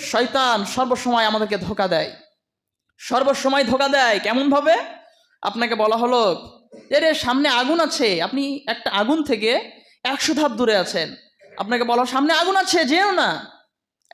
শয়তান সর্বসময় আমাদেরকে ধোকা দেয়। সর্বসময় ধোকা দেয় কেমনভাবে? আপনাকে বলা হলো যে রে, সামনে আগুন আছে। আপনি একটা আগুন থেকে একশো ধাপ দূরে আছেন। আপনাকে বলা, সামনে আগুন আছে, যেও না।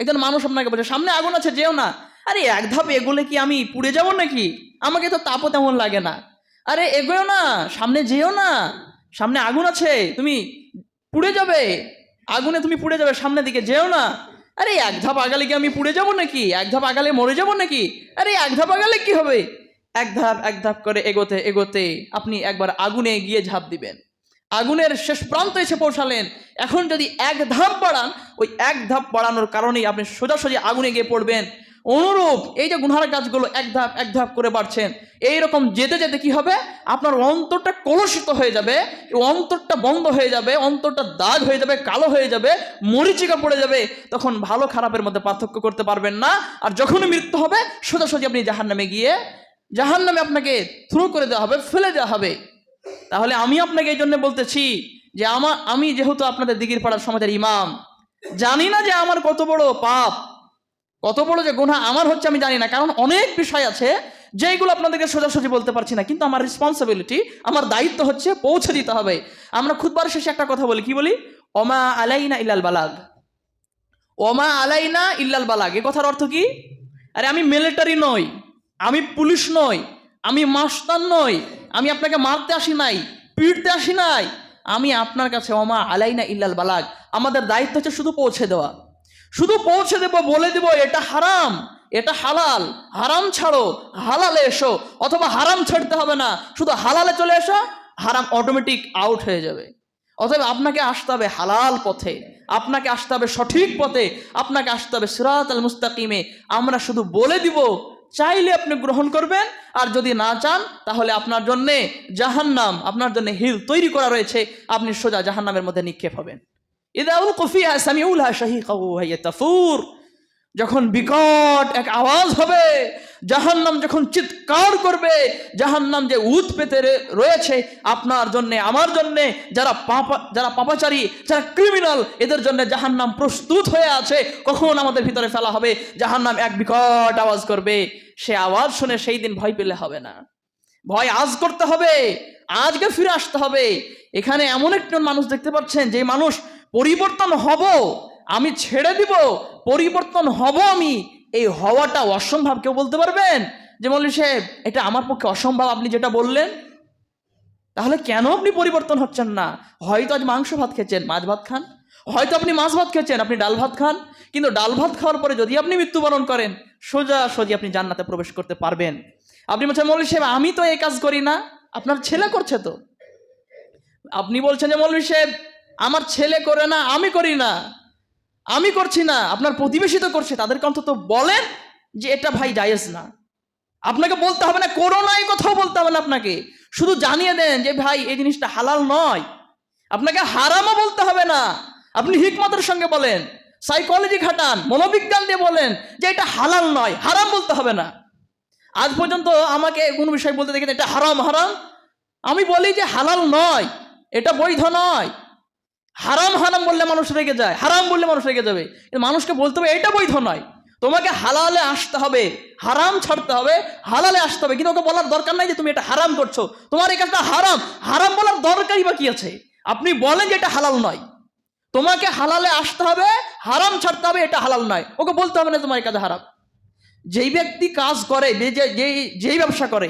একজন মানুষ আপনাকে বলছে, সামনে আগুন আছে, যেও না। আরে, এক ধাপ এগোলে কি আমি পুড়ে যাব নাকি? আমাকে তো তাপও তেমন লাগে না। আরে এগোও না। সামনে যেও না। সামনে আগুন আছে। তুমি পুড়ে যাবে। আগুনে তুমি পুড়ে যাবে। সামনের দিকে যেও না। আরে, এক ধাপ আগালে কি আমি পুড়ে যাব নাকি? এক ধাপ আগালে মরে যাব নাকি? আরে, এক ধাপ আগালে কি হবে? এক ধাপ এক ধাপ করে এগোতে এগোতে আপনি একবার আগুনে গিয়ে ঝাঁপ দিবেন। আগুনের শেষ প্রান্ত এসে পৌঁছালেন। এখন যদি এক ধাপ বাড়ান, ওই এক ধাপ বাড়ানোর কারণেই আপনি সোজাসুজি আগুনে গিয়ে পড়বেন। অনুরূপ এই যে গুনহার কাজগুলো এক ধাপ এক ধাপ করে বাড়ছেন এই রকম যেতে যেতে কি হবে? আপনার অন্তরটা কলুষিত হয়ে যাবে অন্তরটা বন্ধ হয়ে যাবে, অন্তরটা দাগ হয়ে যাবে, কালো হয়ে যাবে, মরিচিকা পড়ে যাবে, তখন ভালো খারাপের মধ্যে পার্থক্য করতে পারবেন না। আর যখনই মৃত্যু হবে, সোজাসুজি আপনি জাহান নামে গিয়ে জাহান নামে আপনাকে থ্রু করে দেওয়া হবে, ফেলে দেওয়া হবে। তাহলে আমি আপনাকে এই জন্য বলতেছি যে আমার আমি যেহেতু আপনাদের দিঘির পাড়ার সমাজের ইমাম, জানি না যে আমার কত বড় পাপ কত বড় যে গুনাহ আমার হচ্ছে আমি জানি না, কারণ অনেক বিষয় আছে যেগুলো আপনাদেরকে সোজাসুজি বলতে পারছি না, কিন্তু আমার রেসপন্সিবিলিটি আমার দায়িত্ব হচ্ছে পৌঁছে দিতে হবে। আমরা খুদবার শেষে একটা কথা বলি, কি বলি? ওমা আলাইনা ইল্লাল বালাগ। ওমা আলাইনা ইল্লাল বালাগ। এ কথার অর্থ কি? আরে আমি মিলিটারি নই, আমি পুলিশ নই, আমি মাস্তান নই, আমি আপনাকে মারতে আসি নাই, পিটতে আসি নাই, আমি আপনার কাছে ওমা আলাইনা ইল্লাল বালাগ। আমাদের দায়িত্ব হচ্ছে শুধু পৌঁছে দেওয়া। শুধু পৌঁছে দেব, বলে দেব, এটা হারাম, এটা হালাল। হারাম ছাড়ো, হালালে এসো, অথবা হারাম ছাড়তে হবে না। শুধু হালালে চলে এসো, হারাম অটোমেটিক আউট হয়ে যাবে। অতএব আপনাকে আসতে হবে হালাল পথে, আপনাকে আসতে হবে সঠিক পথে, আপনাকে আসতে হবে সিরাত আল মুস্তাকিমে। আমরা শুধু বলে দিব, চাইলে আপনি গ্রহণ করবেন, আর যদি না চান, তাহলে আপনার জন্যে জাহান্নাম, আপনার জন্য হিল তৈরি করা রয়েছে, আপনি সোজা জাহান্নামের মধ্যে নিক্ষেপ হবেন। ইদাউল কফিয়া সামিউলহা শাহিকাহু, হাইয়া তাফুর। যখন বিকট এক আওয়াজ হবে, জাহান্নাম যখন চিৎকার করবে, জাহান্নাম যে উত পেতে রয়েছে আপনার জন্য, আমার জন্য, যারা পাপা যারা পাপাচারী, যারা ক্রিমিনাল এদের জন্য জাহান্নাম প্রস্তুত হয়ে আছে, কখন আমাদের ভিতরে ফেলা হবে? জাহান্নাম এক বিকট আওয়াজ করবে। সে আওয়াজ শুনে সেই দিন ভয় পেলে হবে না। ভয় আজ করতে হবে, আজকে ফিরে আসতে হবে। এখানে এমন একজন মানুষ দেখতে পাচ্ছেন, যে মানুষ পরিবর্তন হব, আমি ছেড়ে দিব, পরিবর্তন হব আমি, এই হওয়াটা অসম্ভব, কেউ বলতে পারবেন? যে মল্লি সাহেব, এটা আমার পক্ষে অসম্ভব, আপনি যেটা বললেন, তাহলে কেন আপনি পরিবর্তন হচ্ছেন না? হয়তো আজ মাংস ভাত খেয়েছেন, মাছ ভাত খান। হয়তো আপনি মাছ ভাত খেয়েছেন, আপনি ডাল ভাত খান। কিন্তু ডাল ভাত খাওয়ার পরে যদি আপনি মৃত্যুবরণ করেন, সোজা সোজি আপনি জান্নাতে প্রবেশ করতে পারবেন। আপনি বলছেন মৌলী সাহেব, আমি তো এই কাজ করি না, আপনার ছেলে করছে তো। আপনি বলছেন যে মৌলী সাহেব আমার ছেলে করে না, আমি করি না, আমি করছি না, আপনার প্রতিবেশী তো করছে, তাদেরকে অন্তত বলেন যে এটা ভাই জায়েজ না। আপনাকে বলতে হবে না করোনা এই কথাও বলতে হবে না আপনাকে। শুধু জানিয়ে দেন যে ভাই, এই জিনিসটা হালাল নয়। আপনাকে হারামও বলতে হবে না। আপনি হিকমতের সঙ্গে বলেন সাইকোলজি খাটান, মনোবিজ্ঞান দিয়ে বলেন যে এটা হালাল নয়, হারাম বলতে হবে না। আজ পর্যন্ত আমাকে কোনো বিষয় বলতে দেখেন, এটা হারাম হারাম। আমি বলি যে হালাল নয়, এটা বৈধ নয়। হারাম হারাম বললে মানুষ রেগে যায়, হারাম বললে মানুষ রেগে যাবে। মানুষকে বলতে হবে এটা বৈধ নয়। তোমাকে হালালে আসতে হবে, হারাম ছাড়তে হবে, হালালে আসতে হবে। কিন্তু ওকে বলার দরকার নাই যে তুমি এটা হারাম করছ। তোমার এই কাজটা হারাম। হারাম বলার দরকারই বা কি আছে? আপনি বলেন যে এটা হালাল নয়। তোমাকে হালালে আসতে হবে, হারাম ছাড়তে হবে, এটা হালাল নয়। ওকে বলতে হবে না তোমার এই কাজ হারাম। যেই ব্যক্তি কাজ করে, যে যেই ব্যবসা করে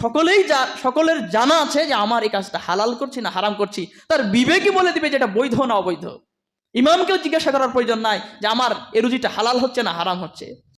সকলেই যা, সকলের জানা আছে যে আমার এই কাজটা হালাল করছি না হারাম করছি। তার বিবেকই বলে দিবে যেটা বৈধ না অবৈধ। ইমামকেও জিজ্ঞাসা করার প্রয়োজন নাই যে আমার এ রুজিটা হালাল হচ্ছে না হারাম হচ্ছে।